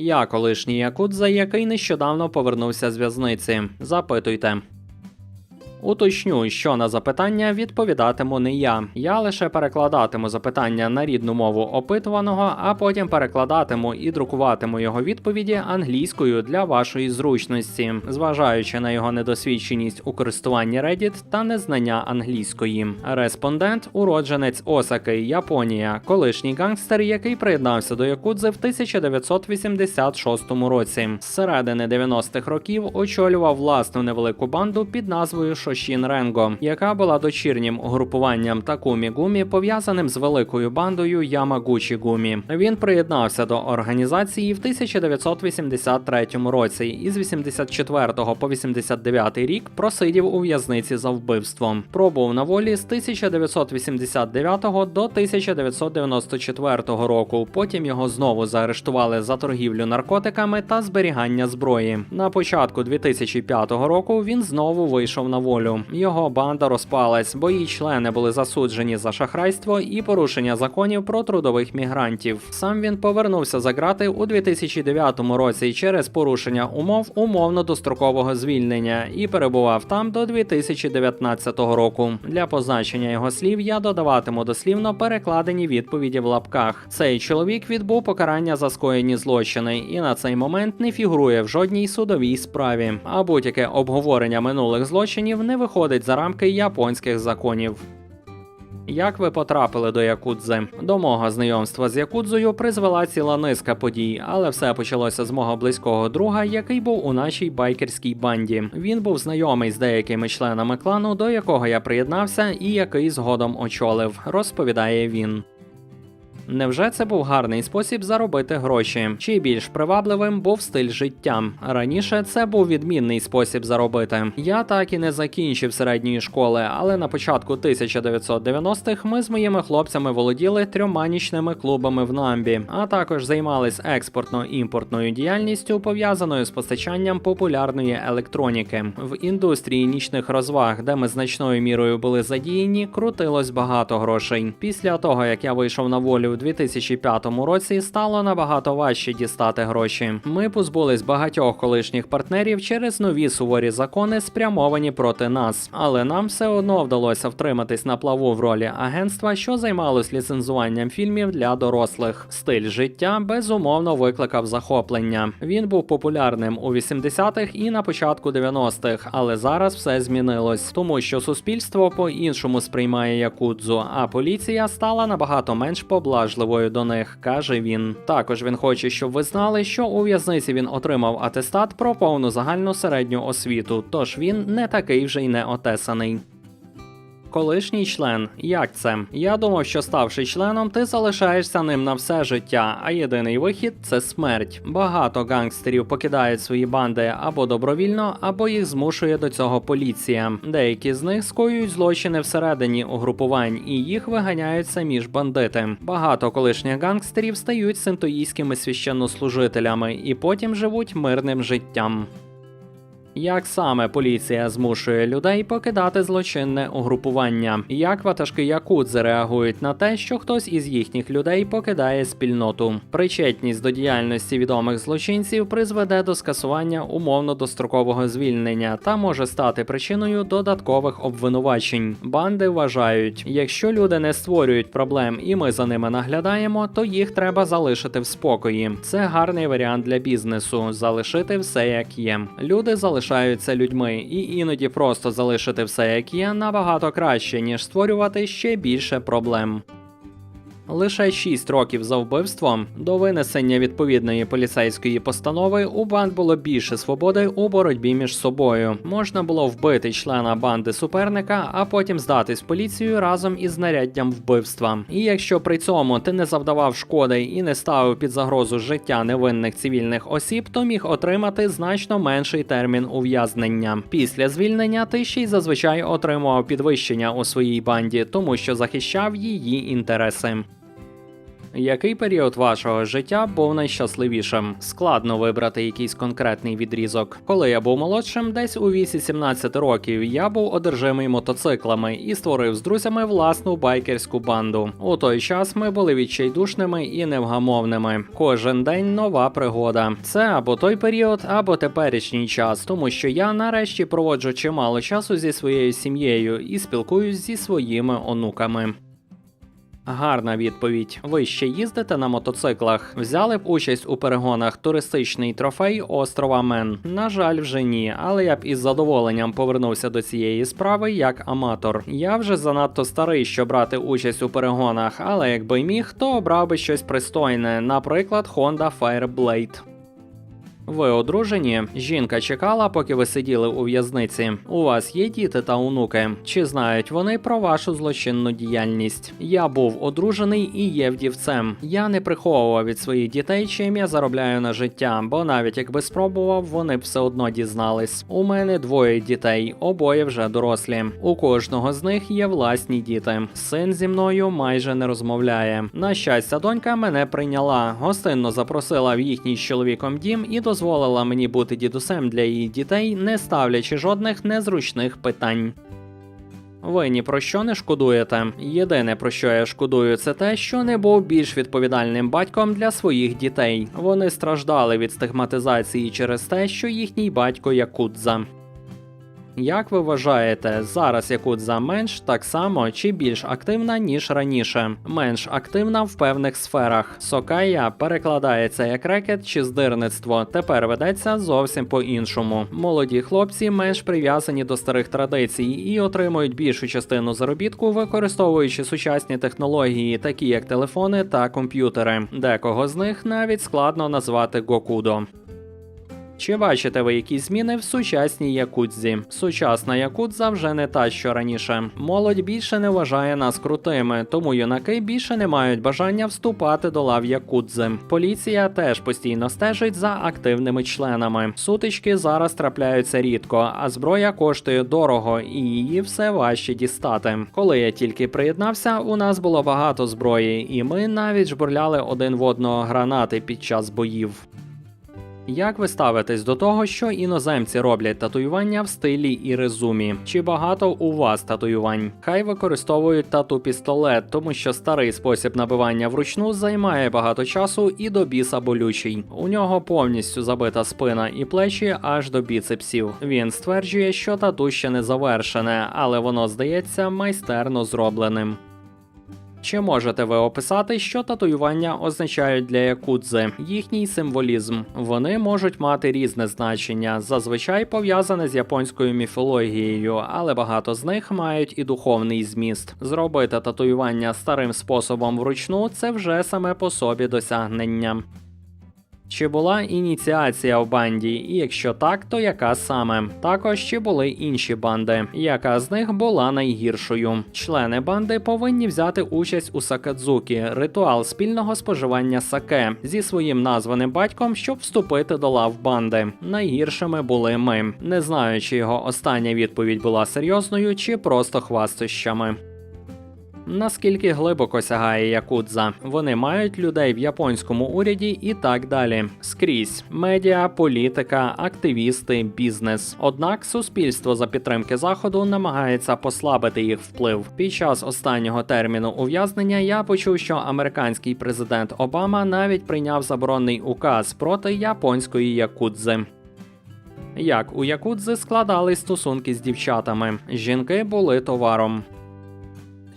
Я колишній якудза, який нещодавно повернувся з в'язниці. Запитуйте. Уточню, що на запитання відповідатиму не я. Я лише перекладатиму запитання на рідну мову опитуваного, а потім перекладатиму і друкуватиму його відповіді англійською для вашої зручності, зважаючи на його недосвідченість у користуванні Reddit та незнання англійської. Респондент уродженець Осаки, Японія, колишній гангстер, який приєднався до Якудзи в 1986 році. З середини 90-х років очолював власну невелику банду під назвою Шошін Ренго, яка була дочірнім угрупуванням Такумі Гумі, пов'язаним з великою бандою Ямагучі Гумі. Він приєднався до організації в 1983 році і з 84 по 89 рік просидів у в'язниці за вбивство. Пробув на волі з 1989 до 1994 року. Потім його знову заарештували за торгівлю наркотиками та зберігання зброї. На початку 2005 року він знову вийшов на волю. Його банда розпалась, бо її члени були засуджені за шахрайство і порушення законів про трудових мігрантів. Сам він повернувся за грати у 2009 році через порушення умов умовно-дострокового звільнення і перебував там до 2019 року. Для позначення його слів я додаватиму дослівно перекладені відповіді в лапках. Цей чоловік відбув покарання за скоєні злочини і на цей момент не фігурує в жодній судовій справі. А будь-яке обговорення минулих злочинів не виходить за рамки японських законів. Як ви потрапили до Якудзи? До мого знайомства з Якудзою призвела ціла низка подій, але все почалося з мого близького друга, який був у нашій байкерській банді. Він був знайомий з деякими членами клану, до якого я приєднався, і який згодом очолив, розповідає він. Невже це був гарний спосіб заробити гроші? Чи більш привабливим був стиль життя? Раніше це був відмінний спосіб заробити. Я так і не закінчив середньої школи, але на початку 1990-х ми з моїми хлопцями володіли трьома нічними клубами в Намбі, а також займались експортно-імпортною діяльністю, пов'язаною з постачанням популярної електроніки. В індустрії нічних розваг, де ми значною мірою були задіяні, крутилось багато грошей. Після того як я вийшов на волю 2005 році, стало набагато важче дістати гроші. Ми позбулись багатьох колишніх партнерів через нові суворі закони, спрямовані проти нас. Але нам все одно вдалося втриматись на плаву в ролі агентства, що займалось ліцензуванням фільмів для дорослих. Стиль життя безумовно викликав захоплення. Він був популярним у 80-х і на початку 90-х, але зараз все змінилось, тому що суспільство по-іншому сприймає якудзу, а поліція стала набагато менш поблажливою до них, каже він. Також він хоче, щоб ви знали, що у в'язниці він отримав атестат про повну загальну середню освіту, тож він не такий вже й не отесаний. Колишній член, як це? Я думав, що ставши членом, ти залишаєшся ним на все життя, а єдиний вихід це смерть. Багато гангстерів покидають свої банди або добровільно, або їх змушує до цього поліція. Деякі з них скоюють злочини всередині угрупувань і їх виганяють самі ж бандити. Багато колишніх гангстерів стають синтоїськими священнослужителями і потім живуть мирним життям. Як саме поліція змушує людей покидати злочинне угрупування? Як ватажки якудзи реагують на те, що хтось із їхніх людей покидає спільноту? Причетність до діяльності відомих злочинців призведе до скасування умовно дострокового звільнення та може стати причиною додаткових обвинувачень. Банди вважають, якщо люди не створюють проблем і ми за ними наглядаємо, то їх треба залишити в спокої. Це гарний варіант для бізнесу залишити все як є. Люди залишаються людьми, і іноді просто залишити все як є набагато краще, ніж створювати ще більше проблем. Лише 6 років за вбивством до винесення відповідної поліцейської постанови у банд було більше свободи у боротьбі між собою. Можна було вбити члена банди суперника, а потім здатись поліцію разом із знаряддям вбивства. І якщо при цьому ти не завдавав шкоди і не ставив під загрозу життя невинних цивільних осіб, то міг отримати значно менший термін ув'язнення. Після звільнення ти ще й зазвичай отримував підвищення у своїй банді, тому що захищав її інтереси. Який період вашого життя був найщасливішим? Складно вибрати якийсь конкретний відрізок. Коли я був молодшим, десь у віці 17 років, я був одержимий мотоциклами і створив з друзями власну байкерську банду. У той час ми були відчайдушними і невгамовними. Кожен день нова пригода. Це або той період, або теперішній час, тому що я нарешті проводжу чимало часу зі своєю сім'єю і спілкуюсь зі своїми онуками. Гарна відповідь. Ви ще їздите на мотоциклах? Взяли б участь у перегонах туристичний трофей острова Мен. На жаль, вже ні, але я б із задоволенням повернувся до цієї справи як аматор. Я вже занадто старий, щоб брати участь у перегонах, але якби міг, то обрав би щось пристойне, наприклад, Honda Fireblade. Ви одружені? Жінка чекала, поки ви сиділи у в'язниці. У вас є діти та онуки? Чи знають вони про вашу злочинну діяльність? Я був одружений і є вдівцем. Я не приховував від своїх дітей, чим я заробляю на життя, бо навіть якби спробував, вони б все одно дізнались. У мене двоє дітей, обоє вже дорослі. У кожного з них є власні діти. Син зі мною майже не розмовляє. На щастя, донька мене прийняла, гостинно запросила в їхній з чоловіком дім і дозволила мені бути дідусем для її дітей, не ставлячи жодних незручних питань. Ви ні про що не шкодуєте. Єдине про що я шкодую, це те, що не був більш відповідальним батьком для своїх дітей. Вони страждали від стигматизації через те, що їхній батько якудза. Як ви вважаєте, зараз якудза менш так само чи більш активна ніж раніше? Менш активна в певних сферах. Сокая перекладається як рекет чи здирництво. Тепер ведеться зовсім по-іншому. Молоді хлопці менш прив'язані до старих традицій і отримують більшу частину заробітку, використовуючи сучасні технології, такі як телефони та комп'ютери. Декого з них навіть складно назвати Гокудо. Чи бачите ви якісь зміни в сучасній якудзі? Сучасна якудза вже не та, що раніше. Молодь більше не вважає нас крутими, тому юнаки більше не мають бажання вступати до лав якудзи. Поліція теж постійно стежить за активними членами. Сутички зараз трапляються рідко, а зброя коштує дорого і її все важче дістати. Коли я тільки приєднався, у нас було багато зброї, і ми навіть жбурляли один в одного гранати під час боїв. Як ви ставитесь до того, що іноземці роблять татуювання в стилі і резумі? Чи багато у вас татуювань? Хай використовують тату пістолет, тому що старий спосіб набивання вручну займає багато часу і до біса болючий. У нього повністю забита спина і плечі аж до біцепсів. Він стверджує, що тату ще не завершене, але воно здається майстерно зробленим. Чи можете ви описати, що татуювання означають для якудзи? Їхній символізм. Вони можуть мати різне значення, зазвичай пов'язане з японською міфологією, але багато з них мають і духовний зміст. Зробити татуювання старим способом вручну це вже саме по собі досягнення. Чи була ініціація в банді, і якщо так, то яка саме? Також чи були інші банди, яка з них була найгіршою? Члени банди повинні взяти участь у сакадзукі, ритуал спільного споживання саке зі своїм названим батьком, щоб вступити до лав банди. Найгіршими були ми. Не знаю, чи його остання відповідь була серйозною, чи просто хвастощами. Наскільки глибоко сягає якудза? Вони мають людей в японському уряді і так далі. Скрізь медіа, політика, активісти, бізнес. Однак суспільство за підтримки заходу намагається послабити їх вплив. Під час останнього терміну ув'язнення я почув, що американський президент Обама навіть прийняв заборонний указ проти японської якудзи. Як у якудзи складались стосунки з дівчатами? Жінки були товаром.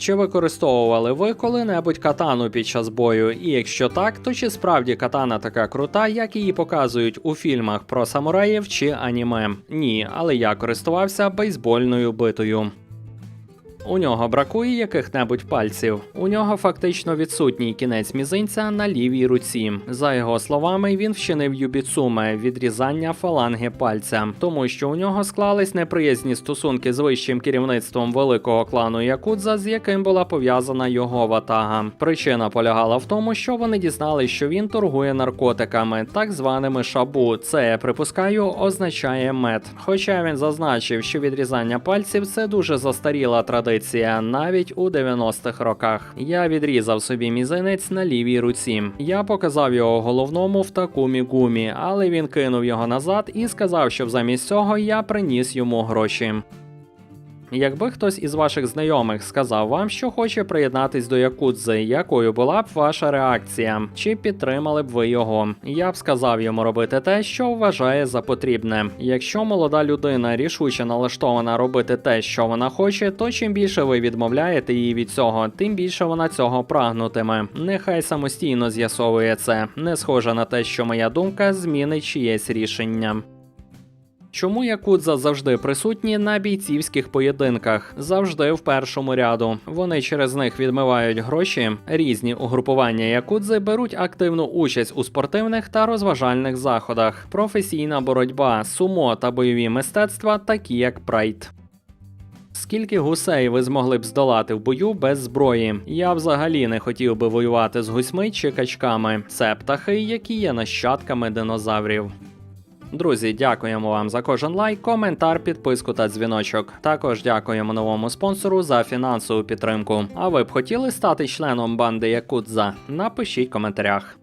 Чи використовували ви коли-небудь катану під час бою? І якщо так, то чи справді катана така крута, як її показують у фільмах про самураїв чи аніме? Ні, але я користувався бейсбольною битою. У нього бракує яких-небудь пальців. У нього фактично відсутній кінець мізинця на лівій руці. За його словами, він вчинив юбіцуме відрізання фаланги пальця, тому що у нього склались неприязні стосунки з вищим керівництвом великого клану Якудза, з яким була пов'язана його ватага. Причина полягала в тому, що вони дізналися, що він торгує наркотиками, так званими шабу. Це я припускаю, означає мед. Хоча він зазначив, що відрізання пальців це дуже застаріла традиція традиція навіть у 90-х роках. Я відрізав собі мізинець на лівій руці. Я показав його головному в такумі гумі, але він кинув його назад і сказав, щоб замість цього я приніс йому гроші. Якби хтось із ваших знайомих сказав вам, що хоче приєднатись до якудзи, якою була б ваша реакція? Чи підтримали б ви його? Я б сказав йому робити те, що вважає за потрібне. Якщо молода людина рішуче налаштована робити те, що вона хоче, то чим більше ви відмовляєте її від цього, тим більше вона цього прагнутиме. Нехай самостійно з'ясовує це. Не схоже на те, що моя думка змінить чиєсь рішення. Чому якудза завжди присутні на бійцівських поєдинках? Завжди в першому ряду. Вони через них відмивають гроші. Різні угрупування якудзи беруть активну участь у спортивних та розважальних заходах. Професійна боротьба, сумо та бойові мистецтва, такі як прайд. Скільки гусей ви змогли б здолати в бою без зброї? Я взагалі не хотів би воювати з гусьми чи качками. Це птахи, які є нащадками динозаврів. Друзі, дякуємо вам за кожен лайк, коментар, підписку та дзвіночок. Також дякуємо новому спонсору за фінансову підтримку. А ви б хотіли стати членом банди Якудза? Напишіть в коментарях.